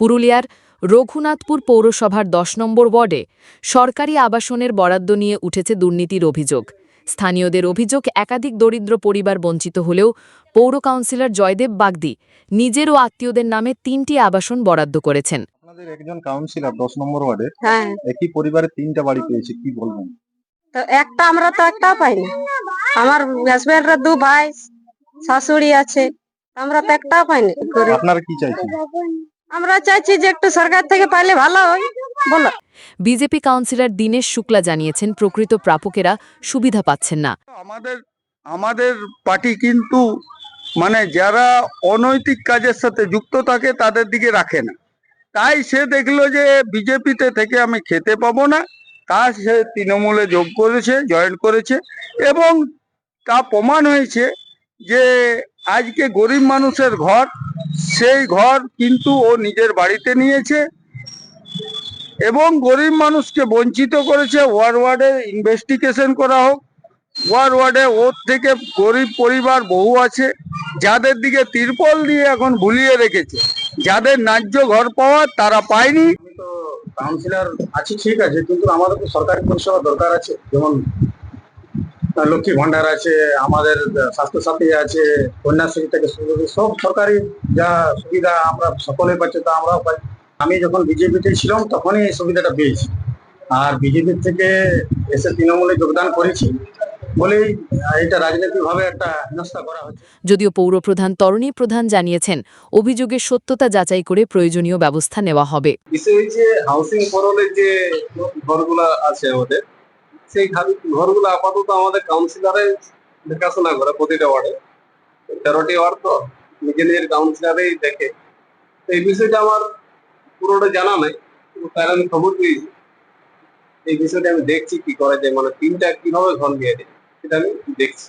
পুরুলিয়ার রঘুনাথপুর পৌরসভার দশ নম্বর ওয়ার্ডে সরকারি আবাসনের বরাদ্দ নিয়ে উঠেছে দুর্নীতির অভিযোগ। স্থানীয়দের অভিযোগ একাধিক দরিদ্র পরিবার বঞ্চিত হলেও পৌর কাউন্সিলর জয়দেব বাগদি নিজের ও আত্মীয়দের নামে তিনটি আবাসন বরাদ্দ করেছেন। আপনাদের একজন কাউন্সিলর দশ নম্বর ওয়ার্ডে হ্যাঁ। একই পরিবারের তিনটা বাড়ি পেয়েছে কি বলবেন? তো একটা আমরা তো একটা পাইনি আমার হাজবেন্ডরা দু ভাই শাশুড়ি আছে আমরা তো একটা পাইনি আপনারা কি চাইছেন? আমরা চাইছি যে একটু সরকার থেকে পাইলে ভালো হয়। বলো। বিজেপি কাউন্সিলর দীনেশ শুক্লা জানিয়েছেন প্রকৃত প্রাপকেরা সুবিধা পাচ্ছেন না। আমাদের আমাদের পার্টি কিন্তু মানে যারা অনৈতিক কাজের সাথে যুক্ত থাকে তাদের দিকে রাখে না। তাই সে দেখল যে বিজেপিতে থেকে আমি খেতে পাবো না তা সে তৃণমূলে যোগ করেছে জয়েন করেছে এবং তা প্রমাণ হয়েছে যে আজকে গরিব মানুষের ঘর সেই ঘর কিন্তু ও নিজের বাড়িতে নিয়েছে এবং গরিব মানুষকে বঞ্চিত করেছে ওয়ার্ড ওয়ার্ডে ইনভেস্টিগেশন করা হোক। ওয়ার ওয়ার্ডে ওর থেকে গরিব পরিবার বহু আছে, যাদের দিকে তিরপল দিয়ে এখন ভুলিয়ে রেখেছে। যাদের ন্যায্য ঘর পাওয়া তারা পায়নি। কাউন্সিলর আছি, ঠিক আছে, কিন্তু আমাদের তো সরকারি পরিষেবা দরকার আছে। যেমন লক্ষ্মী ভান্ডার আছে আমাদের স্বাস্থ্য সাথী আছে কন্যাশ্রী থেকে শুরু করে সব সরকারি যা সুবিধা আমরা সকলে পাচ্ছি তা আমরাও পাই। আমি যখন বিজেপিতে ছিলাম তখনই এই সুবিধাটা পেয়েছি। আর বিজেপির থেকে এসে তৃণমূলে যোগদান করেছি বলেই আহ, এটা রাজনৈতিকভাবে একটা হেনস্থা করা হচ্ছে। যদিও পৌরপ্রধান তরণী প্রধান জানিয়েছেন অভিযোগের সত্যতা যাচাই করে প্রয়োজনীয় ব্যবস্থা নেওয়া হবে। বিষয় হচ্ছে হাউসিং ফরলের যে ঘরগুলা আছে আমাদের সেই ঘরগুলো আপাতত আমাদের কাউন্সিলরে দেখাশোনা করে প্রতিটা ওয়ার্ডে তেরোটি ওয়ার্ড তো নিজে নিজের কাউন্সিলারেই দেখে। তো এই বিষয়টা আমার পুরোটা জানা নাই তাই আমি খবর পেয়েছি। এই বিষয়টা আমি দেখছি কি করা যায় মানে তিনটা কীভাবে ঘর নিয়ে দেয় সেটা আমি দেখছি।